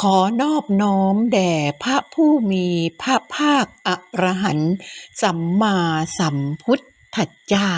ขอนอบน้อมแด่พระผู้มีพระภาคอรหันต์สัมมาสัมพุทธเจ้า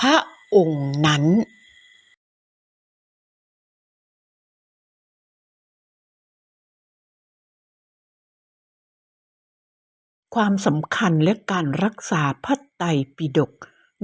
พระองค์นั้นความสำคัญและการรักษาพระไตรปิฎก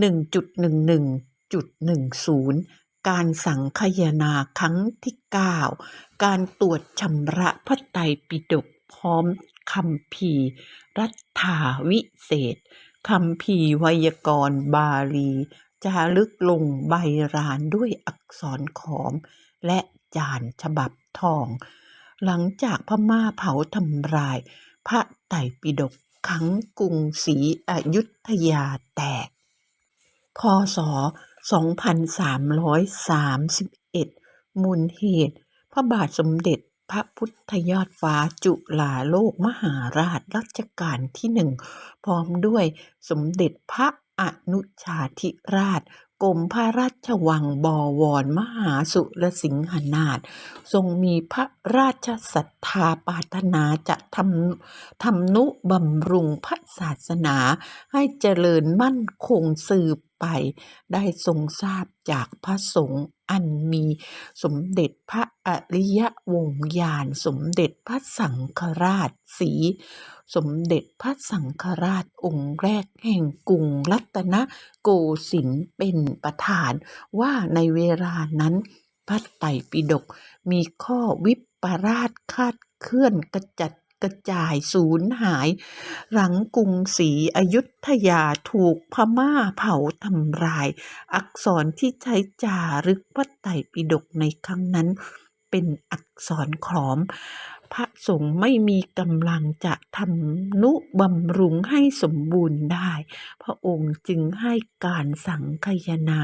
1.11.10 การสังคายนาครั้งที่ 9 การตรวจชำระพระไตรปิฎกพร้อมคัมภีรัฐธาวิเศษคัมภีไวยากรณ์บาลีจารึกลงใบรานด้วยอักษรขอม และจานฉบับทอง หลังจากพม่าเผาทำลาย พระไตรปิฎกครั้งกรุงศรีอยุธยาแตก พศ 2331 มูลเหตุ พระบาทสมเด็จพระพุทธยอดฟ้าจุฬาโลกมหาราชรัชกาลที่หนึ่ง พร้อมด้วยสมเด็จพระอนุชาธิราชกรมพระราชวังบวรมหาสุรสิงหนาถทรงมีพระราชศรัทธาปารถนาจะทำทำนุบำรุงพระศาสนาให้เจริญมั่นคงสืบ ไป ได้ทรงทราบจากพระสงฆ์อันมีสมเด็จพระอริยวงศ์ยานสมเด็จพระสังฆราชสี สมเด็จพระสังฆราชองค์แรกแห่งกรุงรัตนโกสินทร์เป็นประธาน ว่าในเวลานั้นพระไตรปิฎกมีข้อวิปราชคาดเคลื่อนกระจัด กระจายสูญหาย หลังกรุงศรีอยุธยาถูกพม่าเผาทำลาย อักษรที่ใช้จารึกพระไตรปิฎกในครั้งนั้นเป็นอักษรขอม พระสงฆ์ไม่มีกำลังจะทำนุบำรุงให้สมบูรณ์ได้ พระองค์จึงให้การสังคายนา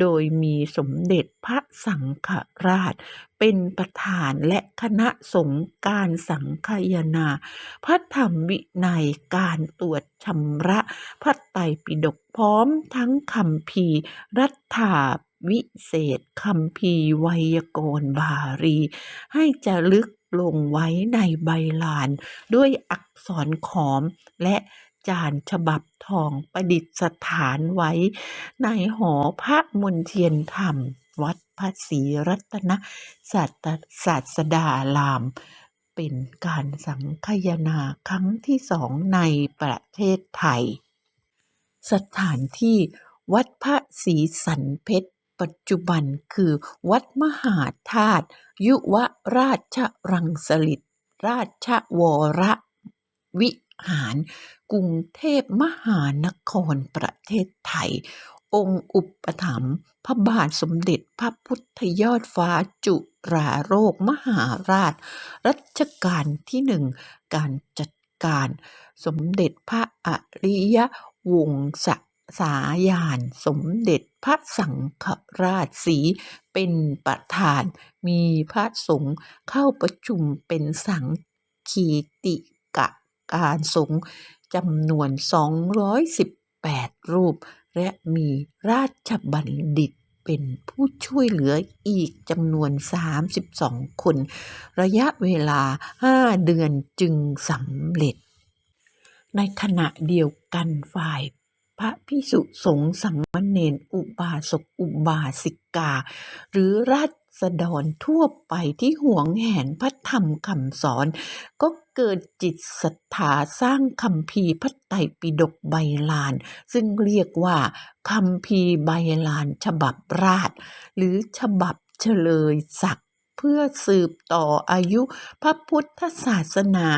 โดยมีสมเด็จพระสังฆราช เป็นประธานและคณะสงฆ์การสังคายนา พระธรรมวินัยการตรวจชำระพระไตรปิฎกพร้อมทั้งคัมภีรัฐธาวิเศษคัมภีไวยากรบาลีให้จารึก ลงไว้ในใบลาน ด้วยอักษรขอมและจานฉบับทองประดิษฐานไว้ ในหอพระมนเทียนธรรม วัดพระศรีรัตนศาสาสดาราม เป็นการสังคายนาครั้งที่สองในประเทศไทย สถานที่วัดพระศรีสันเพชร ปัจจุบันคือวัดมหาธาตุยุวราชรังสฤษราชวรวิหาร กรุงเทพมหานครประเทศไทย องค์อุปถัมภ์พระบาทสมเด็จพระพุทธยอดฟ้าจุฬาโลกมหาราช รัชกาลที่หนึ่ง การจัดการ สมเด็จพระอริยวงศ สายานสมเด็จพระสังฆราชสีเป็นประธาน มีพระสงฆ์เข้าประชุมเป็นสังคีติกการสงฆ์จำนวน 218 รูป และมีราชบัณฑิตเป็นผู้ช่วยเหลืออีกจำนวน 32 คน ระยะเวลา 5 เดือนจึงสำเร็จ ในขณะเดียวกันฝ่าย พระภิกษุสงฆ์สามเณรอุบาสกอุบาสิกา หรือราษฎรทั่วไปที่หวงแหนพระธรรมคำสอน ก็เกิดจิตศรัทธาสร้างคัมภีพระไตรปิฎกใบลาน ซึ่งเรียกว่าคัมภีใบลานฉบับราช หรือฉบับเฉลยศักดิ์เพื่อสืบต่ออายุพระพุทธศาสนา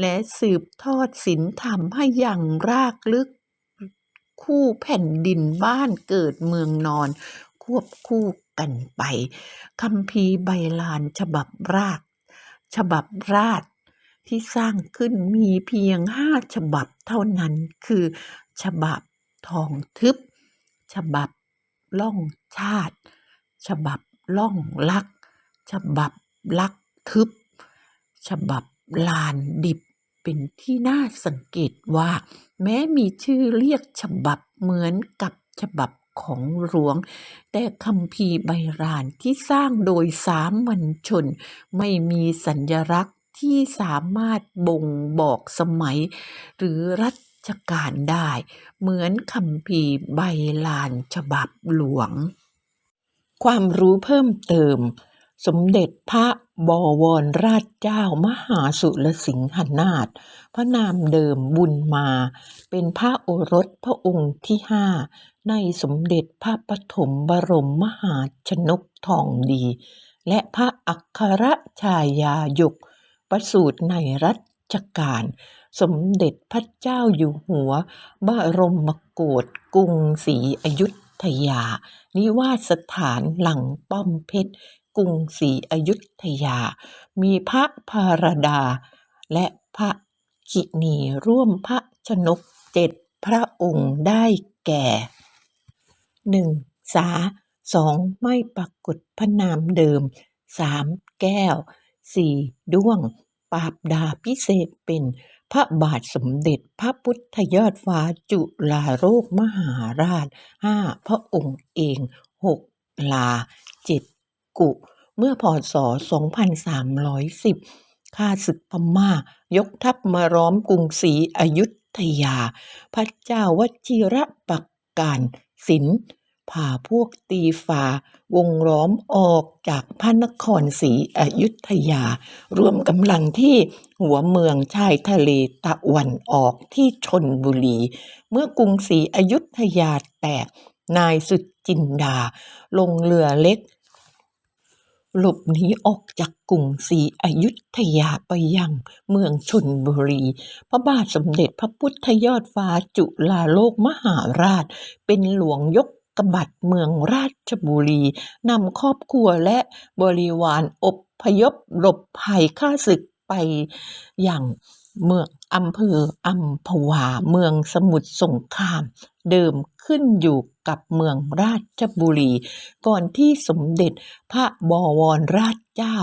และสืบทอดศีลธรรมให้อย่างรากลึก คู่แผ่นดินบ้านเกิดเมืองนอน ควบคู่กันไปคัมภีใบลานฉบับราก ฉบับราชที่สร้างขึ้นมีเพียงห้าฉบับเท่านั้นคือ ฉบับทองทึบ ฉบับล่องชาติ ฉบับล่องลัก ฉบับลักทึบ ฉบับลานดิบ เป็นที่น่าสังเกตว่า แม้มีชื่อเรียกฉบับเหมือนกับฉบับของหลวง แต่คัมภีใบรานที่สร้างโดยสามัญชน ไม่มีสัญลักษณ์ที่สามารถบ่งบอกสมัย หรือรัชกาลได้ เหมือนคัมภีใบลานฉบับหลวง ความรู้เพิ่มเติม สมเด็จพระ บวรราชเจ้ามหาสุรสิงหนาถพระนามเดิมบุญมา เป็นพระโอรสพระองค์ที่ห้าในสมเด็จพระปฐมบรมมหาชนกทองดี และพระอัครชายายก ประสูติในรัชกาลสมเด็จพระเจ้าอยู่หัว บรมโกศกรุงศรีอยุธยา นิวาสสถานหลังป้อมเพชร กรุงศรีอยุธยา มีพระพารดา และพระกินีร่วมพระชนกเจ็ดพระองค์ได้แก่หนึ่งสาสองไม่ปรากฏพระนามเดิมสามแก้วสี่ด้วงปราบดาพิเศษเป็นพระบาทสมเด็จพระพุทธยอดฟ้าจุฬาโลกมหาราชห้าพระองค์เองหกลาเจ็ด กุ เมื่อพศ 2310 ข้าศึกพม่ายกทัพมาล้อมกรุงศรีอยุธยา พระเจ้าวชิระปักการศิลป์พาพวกตีฝ่าวงล้อมออกจากพระนครศรีอยุธยา รวมกำลังที่หัวเมืองชายทะเลตะวันออกที่ชนบุรี เมื่อกรุงศรีอยุธยาแตกนายสุจินดา ลงเรือเล็ก หลบหนีออกจากกรุงศรีอยุธยาไปยังเมืองชนบุรี พระบาทสมเด็จพระพุทธยอดฟ้าจุฬาโลกมหาราช เป็นหลวงยกกบัดเมืองราชบุรี นำครอบครัวและบริวารอบพยพหลบภัยข้าศึกไปอย่างเมืองอำเภออัมพวาเมืองสมุทรสงคราม เดิมขึ้นอยู่กับเมืองราชบุรี ก่อนที่สมเด็จพระบวรราชเจ้า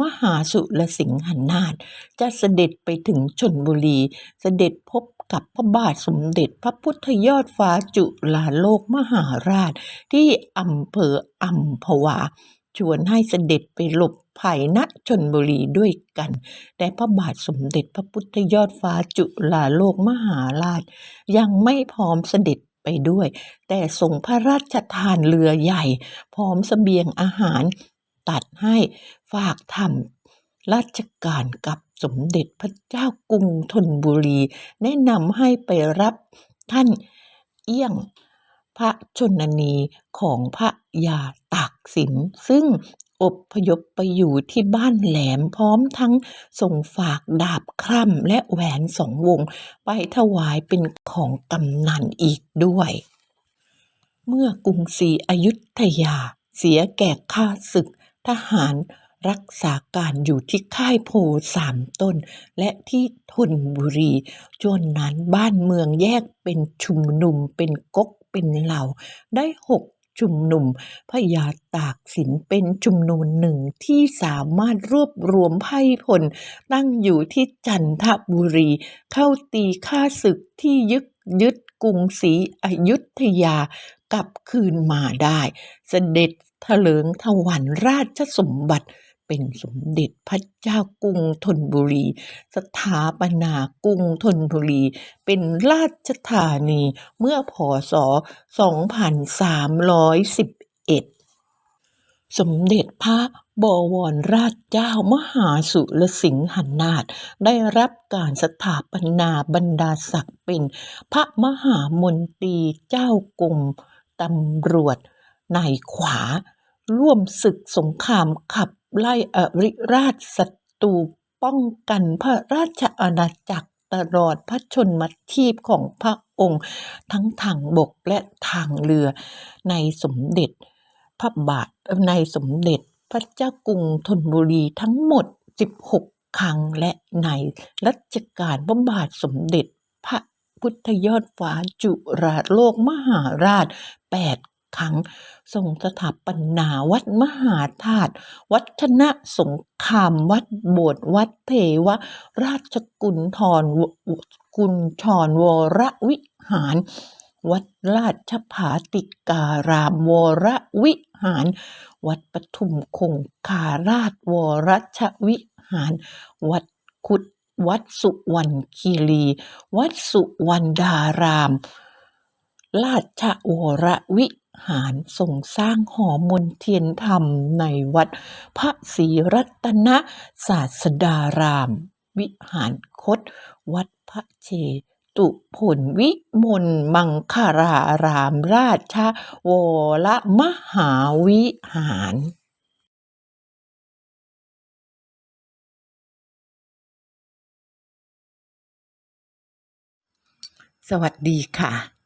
มหาสุรสิงหนาถจะเสด็จไปถึงชนบุรี เสด็จพบกับพระบาทสมเด็จพระพุทธยอดฟ้าจุฬาโลกมหาราชที่อำเภออัมพวา ชวนให้เสด็จไปหลบภัยณชนบุรีด้วยกัน แต่พระบาทสมเด็จพระพุทธยอดฟ้าจุฬาโลกมหาราช ยังไม่พร้อมเสด็จไปด้วย แต่ส่งพระราชทานเรือใหญ่ พร้อมเสบียงอาหารตัดให้ฝากทำราชการกับสมเด็จพระเจ้ากรุงธนบุรี แนะนำให้ไปรับท่านเอี้ยง พระชนนีของพระยาตากสิน ซึ่งอพยพไปอยู่ที่บ้านแหลมพร้อมทั้งส่งฝากดาบคร่ำและแหวนสองวง ไปถวายเป็นของกำนันอีกด้วย เมื่อกรุงศรีอยุธยาเสียแก่ข้าศึกทหารรักษาการอยู่ที่ค่ายโพสามต้น และที่ธนบุรีจนนั้นบ้านเมืองแยกเป็นชุมนุมเป็นก๊ก เป็นเหล่าได้หกชุมนุมพญาตากสินเป็นชุมนุมหนึ่งที่สามารถรวบรวมไพ่พล ตั้งอยู่ที่จันทบุรี เข้าตีข้าศึกที่ยึดยึดกรุงศรีอยุธยากลับคืนมาได้ เสด็จเถลิงถวันราชสมบัติ เป็นสมเด็จพระเจ้ากรุงธนบุรี สถาปนากรุงธนบุรี เป็นราชธานีเมื่อพศ 2311 สมเด็จพระบวรราชเจ้ามหาสุรสิงหนาถได้รับการสถาปนาบรรดาศักดิ์เป็นพระมหามนตรีเจ้ากรมตำรวจนายขวา ร่วมศึกสงครามขับ ไล่อริราชศัตรูป้องกันพระราชอาณาจักรตลอดพระชนมทีพของพระองค์ ทั้งทางบกและทางเรือ ในสมเด็จพระบาทในสมเด็จพระเจ้ากรุงธนบุรีทั้งหมด 16 ครั้งและในรัชกาลพระบาทสมเด็จพระพุทธยอดฟ้าจุฬาโลกมหาราช 8 ครั้งทรงสถาปนาวัดมหาธาตุวัดชนะสงครามวัดโบสถ์วัดเทวราชกุลทรกุลชรวรวิหาร วัดราชภาติการามวรวิหาร วัดปทุมคงคาราชวรชวิหาร วัดคุดวัดสุวรรณคีรี วัดสุวรรณดาราม ราชวรวิ หารทรงสร้างหอมนเทียนธรรมในวัดพระศรีรัตนศาสดาราม วิหารคต วัดพระเชตุผลวิมลมังคารารามราชวรมหาวิหารสวัสดีค่ะ